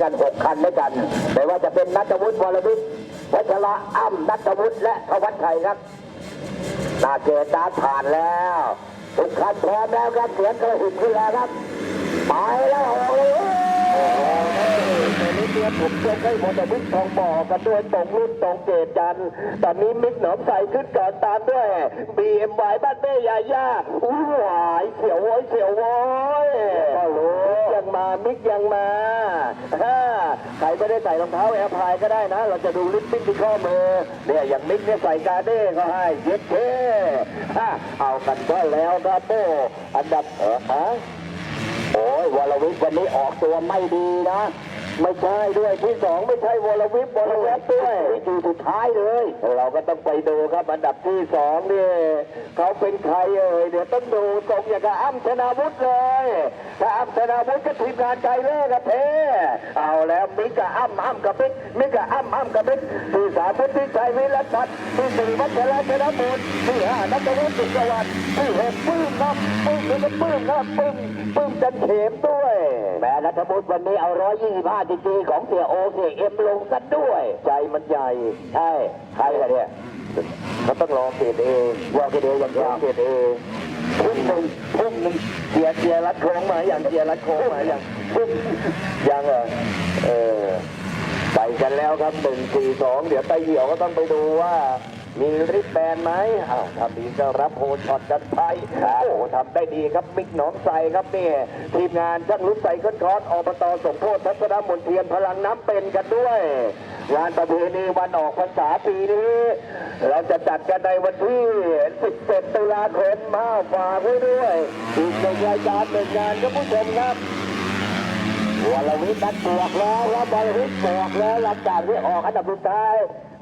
กันหกคันด้วยกันไม่ว่าจะเป็นนัทวุฒิวรวิทย์วัชระอ้ำนัทวุฒิและธวัชชัยครับนาเกตดาผ่านแล้วทุกคันพร้อมแล้วครับเสียงกระหึ่มขึ้นแล้วครับไปแล้วโอ้โหตอนนี้เตรียมให้หมดแต่มิกทองบ่อกันด้วยตรงรุ่นตรงเกตจันตอนนี้มิกหนอมใสขึ้นก่อนตามด้วยบีเอ็มวบ้านเบ้ยาย่าอู้หวายเสียวโว้ยเสียวโว้ยามิกยังมาฮ่าใครไม่ได้ใส่รองเท้าแอร์พายก็ได้นะ เราจะดูลิปปิ้งที่ข้อมือเนี่ยอย่างมิกเนี่ยใส่การ์เด้ก็ให้เย็ดเท่ฮ่าเอากันก็แล้วครับโบอันดับเออฮะโอ้ยวรวิทย์วันนี้ออกตัวไม่ดีนะ ไม่ใช่ด้วยที่สองไม่ใช่วรวิทย์วรวิทย์ด้วยที่คือสุดท้ายเลย เราก็ต้องไปดูครับอันดับที่สองนี่เขาเป็นใครเอ่ยเดี๋ยวต้องดูตรงอย่างกับอ้ำชนาวุฒิเลยถ้าอ้ำชนาวุฒิก็ทีมงานใจเล่กับเทเอาแล้วมิกกับอ้ำอ้ำกับมิกมิกกับอ้ำอ้ำกับมิกที่สามพุทธิชัยวิรัตชัดที่สี่วัชระชนะมูลที่ห้านัทวุฒิสุขสวัสดิ์ที่หกปื้มครับปื้มคือปื้มครับปื้มปื้มจันเขมด้วย แม่นัทวุฒิวันนี้เอาร้อยยี่สิบห้าจริงๆของเสียโอเสียเอ็มลงกันด้วย ใจมันใหญ่ ใช่ ใครกันเนี่ยเขาต้องรอเกรดเองรอเกรดเองอย่างเดียวเกรดเองพุ่งหนึ่งพุ่งหนึ่งเกียร์เกียร์รัดโค้งมาอย่างเกียร์รัดโค้งมาอย่างพุ่งยังเหรอเออไปกันแล้วครับหนึ่งสี่สองเดี๋ยวไตเหี่ยวก็ต้องไปดูว่า มีริบแบนไหมอ้าวถ้ามีก็รับโฮช็อตกันไปโอ้โหทำได้ดีครับมิกหนองใสครับนี่ทีมงานช่างลุกใสก้นคอสอบตสมโพธิทัศนมนเทียนพลังน้ำเป็นกันด้วย งานประเพณีวันออกพรรษาปีนี้ เราจะจัดกันในวันที่ 17 ตุลาคมมาฝากไว้ด้วยอีกหนึ่งรายการหนึ่งงานครับผู้ชมครับ วรวิทย์นัดบวกแล้วแล้ววรวิทย์บวกแล้วหลังจากที่ออกอันดับสุดท้าย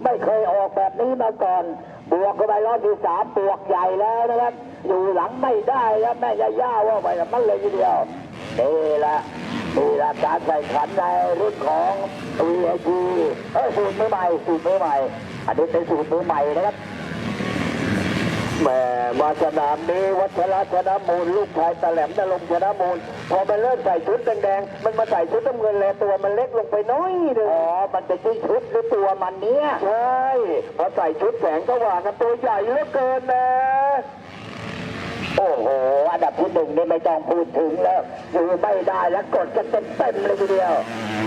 ไม่เคยออกแบบนี้มาก่อนบวกเข้าไปรอบที่สามบวกใหญ่แล้วนะครับ อยู่หลังไม่ได้แล้วแม่ยาย่าว่าไปมันเลยทีเดียวนี่แหละนี่แหละการแข่งขันในรุ่นของ VIP เอ้ยสูตรมือใหม่สูตรมือใหม่ อันนี้เป็นสูตรมือใหม่นะครับ แหม่มาสนามนี้วัชระชนะมูลลูกชายตะแหลมนรงค์ชนะมูล พอมันเริ่มใส่ชุดแดงๆมันมาใส่ชุดน้ำเงินแล้วตัวมันเล็กลงไปน้อยหนึงอ๋อมันจะชื่อชุดหรือตัวมันเนี้ยใช่พอใส่ชุดแสงสว่างกันตัวใหญ่เหลือเกินนะ โอ้โห อันดับที่หนึ่งนี่ไม่ต้องพูดถึงแล้วอยู่ไม่ได้แล้วกดกันเต็มเต็มเลยทีเดียว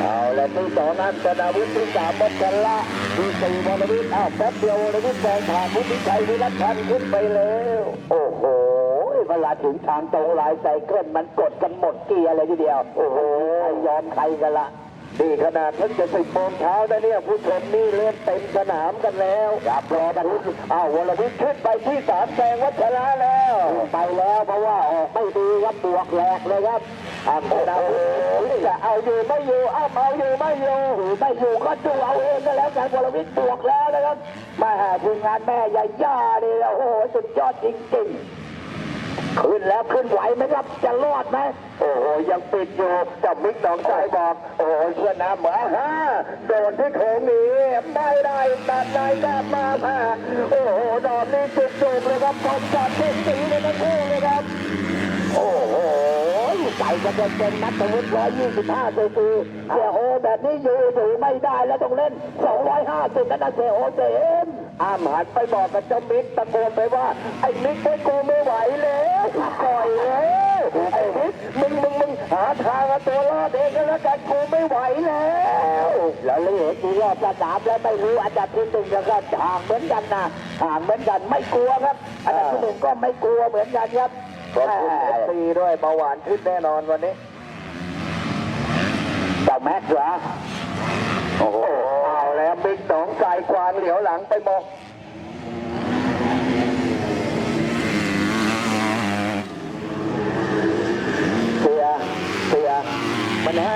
เอาแล้วที่สองนั้นชนาวุฒิที่สามมดกันละที่สี่วรวิทย์อ้าวแป๊บเดียววรวิทย์แซงผ่านมุทิชัยวิรัตชันขึ้นไปแล้ว โอ้โหเวลาถึงทางตรงลายไซเคิลมันกดกันหมดเกียร์เลยทีเดียว โอ้โหยอมใครกันละ นี่ขนาดเพิ่งจะสิบโมงเช้านะเนี่ยผู้ชมนี่เล่นเต็มสนามกันแล้วครับรอกันอ้าววรวิทย์ขึ้นไปที่สามแซงวัชระแล้วไปแล้วเพราะว่าออกไม่ดีครับบวกแหลกเลยครับอ้าวดาวจะเอาอยู่ไม่อยู่อ้าวเอาอยู่ไม่อยู่ไม่อยู่ก็ดูเอาเองก็แล้วกันวรวิทย์บวกแล้วนะครับมาหาทีมงานแม่ยาย่านี่โอ้โหสุดยอดจริงๆขึ้นแล้วขึ้นไหวไหมครับจะรอดไหมโอ้โห ยังปิดอยู่จับมิกหนองใจบอก โอ้โหเชื่อน้ำเหมือฮะโดนที่โขงนี้ไม่ได้ตัดในกลับมาค่ะโอ้โหดอกนี้จุกจุกเลยครับผมจับที่สีเลยทั้งคู่เลยครับ โอ้โหใส่กันเป็นเป็นนัทวุฒิร้อยยี่สิบห้าซีซีเสียโอแบบนี้อยู่ถือไม่ได้แล้วต้องเล่นสองร้อยห้าสิบกันนะเสียโอเจมอามหันไปบอกกับเจ้ามิกตะโกนไปว่า ไอ้มิกไอ้กูไม่ไหวแล้วปล่อยแล้วไอ้มิกมึงมึงมึงหาทางเอาตัวรอดเองก็แล้วกันกูไม่ไหวแล้วแล้วเลยเห็นทีรอบสนามแล้วไม่รู้อันดับที่หนึ่งแล้วก็ห่างเหมือนกันนะห่างเหมือนกันไม่กลัวครับ อันดับที่หนึ่งก็ไม่กลัวเหมือนกันครับขอบคุณเอฟซีด้วยเบาหวานขึ้นแน่นอนวันนี้เจ้าแม็กซ์เหรอโอ้โหเอาแล้วบิ๊กหนองสายควางเหลียวหลังไปมอง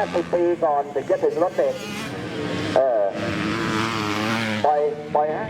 50 ปีก่อนถึงจะถึงรถเด็ก เออ ปล่อย ปล่อยฮะ